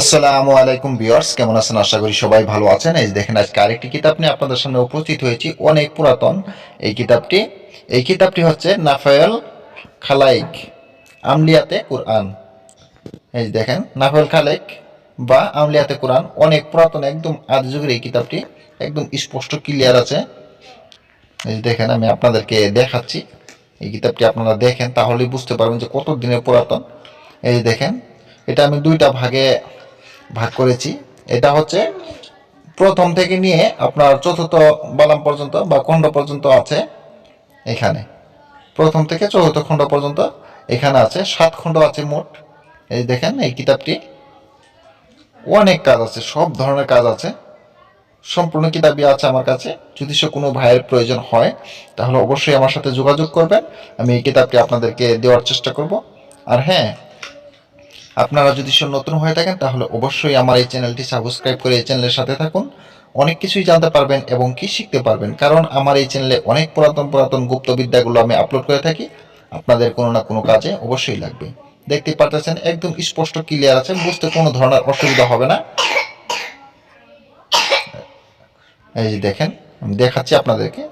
আসসালামু আলাইকুম ভিউয়ার্স, কেমন আছেন? আশা করি সবাই ভালো আছেন। এই দেখেন, আজকে আরেকটি কিতাব নিয়ে আপনাদের সামনে উপস্থিত হয়েছি, অনেক পুরাতন এই কিতাবটি। এই কিতাবটি হচ্ছে নাফায়েল খালাইক, আমলিয়াতে কোরআন। এই দেখেন, নাফায়েল খালাইক বা আমলিয়াতে কোরআন, অনেক পুরাতন, একদম আদি যুগের এই কিতাবটি, একদম স্পষ্ট ক্লিয়ার আছে। এই দেখেন, আমি আপনাদেরকে দেখাচ্ছি। এই কিতাবটি আপনারা দেখেন, তাহলেই বুঝতে পারবেন যে কত দিনের পুরাতন। এই যে দেখেন, এটা আমি দুইটা ভাগে ভাগ করেছি। এটা হচ্ছে প্রথম থেকে নিয়ে আপনার চতুর্থ বালাম পর্যন্ত বা খণ্ড পর্যন্ত আছে এখানে। প্রথম থেকে চতুর্থ খণ্ড পর্যন্ত এখানে আছে। সাত খণ্ড আছে মোট। এই দেখেন এই কিতাবটি। অনেক কাজ আছে, সব ধরনের কাজ আছে। সম্পূর্ণ কিতাবই আছে আমার কাছে। যদি সে কোনো ভাইয়ের প্রয়োজন হয়, তাহলে অবশ্যই আমার সাথে যোগাযোগ করবেন। আমি এই কিতাবটি আপনাদেরকে দেওয়ার চেষ্টা করব। আর হ্যাঁ আপনারা যদি নতুন হয়ে থাকেন, তাহলে অবশ্যই আমার এই চ্যানেলটি সাবস্ক্রাইব করে এই চ্যানেলের সাথে থাকুন। অনেক কিছুই জানতে পারবেন এবং কি শিখতে পারবেন। কারণ আমার এই চ্যানেলে অনেক পুরাতন পুরাতন গুপ্ত বিদ্যাগুলো আমি আপলোড করে থাকি। আপনাদের কোনো না কোনো কাজে অবশ্যই লাগবে। দেখতে পারতেছেন, একদম স্পষ্ট ক্লিয়ার আছে। বুঝতে কোনো ধরনের অসুবিধা হবে না। এই যে দেখেন, আমি দেখাচ্ছি আপনাদেরকে।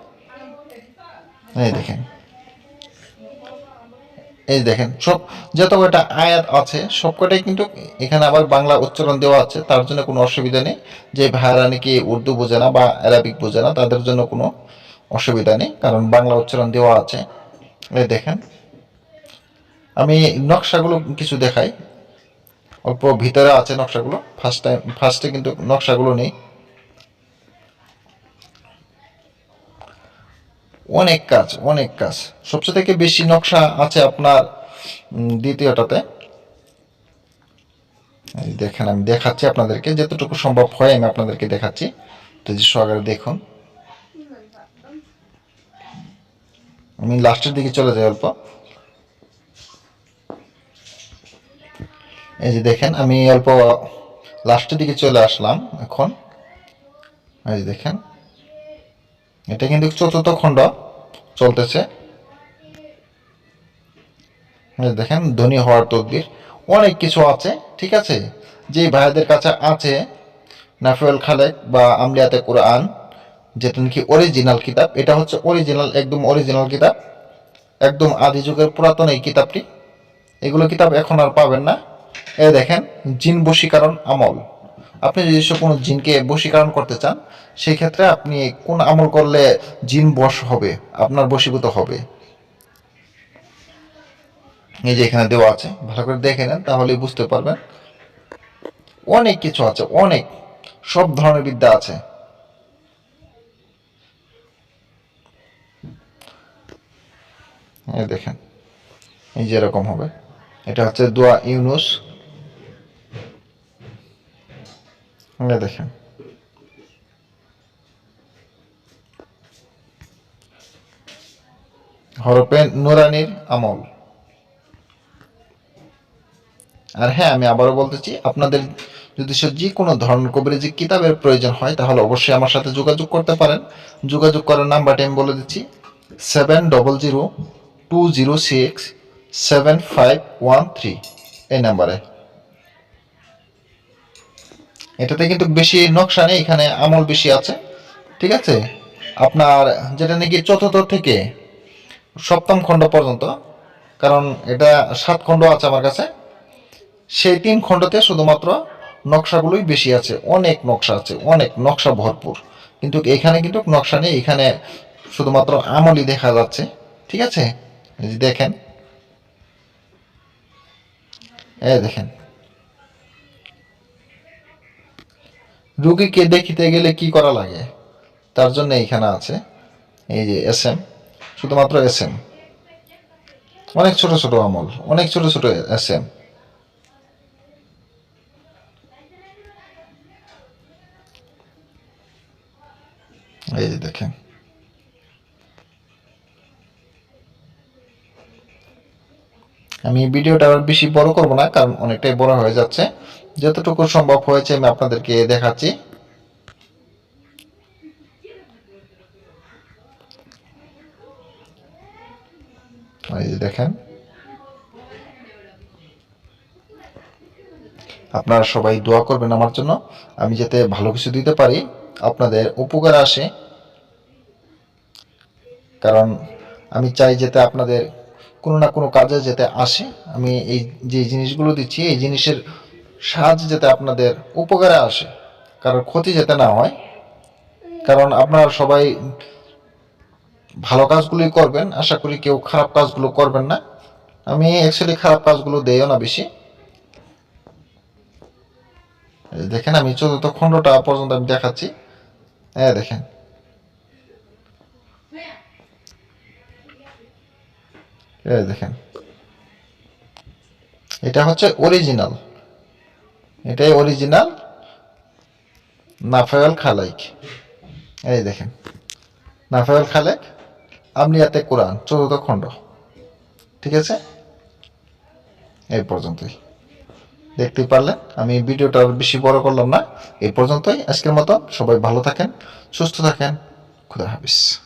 এই দেখেন। এই দেখেন, সব যত কটা আয়াত আছে সব কটাই কিন্তু এখানে আবার বাংলা উচ্চারণ দেওয়া আছে, তার জন্য কোনো অসুবিধা নেই। যে ভাইয়ারা নাকি উর্দু বোঝে না বা অ্যারাবিক বোঝে না, তাদের জন্য কোনো অসুবিধা নেই, কারণ বাংলা উচ্চারণ দেওয়া আছে। এই দেখেন, আমি নকশাগুলো কিছু দেখাই। অল্প ভিতরে আছে নকশাগুলো ফার্স্ট টাইম ফার্স্টে কিন্তু নকশাগুলো নেই। অনেক কাজ অনেক কাজ। সবচেয়ে থেকে বেশি নকশা আছে আপনার দ্বিতীয়টাতে। দেখেন, আমি দেখাচ্ছি আপনাদেরকে, যতটুকু সম্ভব হয় আমি আপনাদেরকে দেখাচ্ছি। তো যে সহকারে দেখুন। আমি লাস্টের দিকে চলে যাই অল্প। এই যে দেখেন, আমি অল্প লাস্টের দিকে চলে আসলাম এখন। এই যে দেখেন। এটা কিন্তু চতুর্থ খণ্ড চলতেছে। দেখেন, ধনী হওয়ার তকদির। অনেক কিছু আছে, ঠিক আছে? যে ভাইদের কাছে আছে নাফিউল খালেক বা আমলিয়াতে কোরআন, যেটা নাকি অরিজিনাল কিতাব, এটা হচ্ছে অরিজিনাল একদম অরিজিনাল কিতাব। একদম আদি যুগের পুরাতন এই কিতাবটি। এগুলো কিতাব এখন আর পাবেন না। এ দেখেন জিন বশীকরণ আমল। আপনি সে কোনো জিনকে বশীকরণ করতে চান সেই ক্ষেত্রে আপনি কোন আমল করলে জিন বশ হবে, আপনার বশীভূত হবে? এই যে এখানে দেওয়া আছে, ভালো করে দেখে নেন, তাহলেই বুঝতে পারবেন। অনেক কিছু আছে, অনেক, সব ধরনের বিদ্যা আছে। দেখেন, এই যে এরকম হবে। এটা হচ্ছে দোয়া ইউনুস এই দেখেন। হরপে নুরানির আমল। আর হ্যাঁ আমি আবারও বলতেছি, আপনাদের যদি যে কোনো ধরনের কবিরাজি কিতাবের প্রয়োজন হয়, তাহলে অবশ্যই আমার সাথে যোগাযোগ করতে পারেন। যোগাযোগ করার নাম্বারটি আমি বলে দিচ্ছি, seven double zero two zero six seven five one three. এই নাম্বারে। এটাতে কিন্তু বেশি নকশা নেই, এখানে আমল বেশি আছে, ঠিক আছে? আপনার যেটা নাকি চতুর্থ থেকে সপ্তম খণ্ড পর্যন্ত, কারণ এটা সাত খণ্ড আছে আমার কাছে, সেই তিন খণ্ডতে শুধুমাত্র নকশাগুলোই বেশি আছে, অনেক নকশা আছে, অনেক নকশা ভরপুর। কিন্তু এখানে কিন্তু নকশা নেই, এখানে শুধুমাত্র আমলই দেখা যাচ্ছে, ঠিক আছে? দেখেন। এই দেখেন। রুগীকে দেখিতে গেলে কি করা লাগে? তার জন্য এইখানে আছে। এই যে এস এম শুধুমাত্র এস এম অনেক ছোট ছোট আমল, অনেক ছোট ছোট এস এম এই যে দেখেন। আমি ভিডিওটা আর বেশি বড় করব না, কারণ অনেকটাই বড় হয়ে যাচ্ছে। যতটুকু সম্ভব হয়েছে আমি আপনাদেরকে দেখাচ্ছি। এই যে দেখেন। আপনারা সবাই দোয়া করবেন আমার জন্য। আমি যাতে ভালো কিছু দিতে পারি, আপনাদের উপকার আসে। কারণ আমি চাই যাতে আপনাদের কোনো না কোনো কাজে যাতে আসে, আমি এই যে জিনিসগুলো দিচ্ছি, এই জিনিসের সাহায্য যাতে আপনাদের উপকারে আসে কারণ ক্ষতি যাতে না হয়। কারণ আপনারা সবাই ভালো কাজগুলোই করবেন, আশা করি কেউ খারাপ কাজগুলো করবেন না। আমি অ্যাকচুয়ালি খারাপ কাজগুলো দেইও না বেশি। দেখেন আমি চতুর্থ খণ্ডটা পর্যন্ত আমি দেখাচ্ছি। হ্যাঁ দেখেন। এই দেখেন। এটা হচ্ছে অরিজিনাল এটাই অরিজিনাল নাফায়াল খালাইক। এই দেখেন। নাফায়াল খালেক আমলিয়াতে কোরআন, চতুর্থ খণ্ড। ঠিক আছে? এই পর্যন্তই। দেখতেই পারলেন? আমি ভিডিওটা বেশি বড় করলাম না। এই পর্যন্তই। আজকের মতো সবাই ভালো থাকেন, সুস্থ থাকেন। খুদা হাফিজ।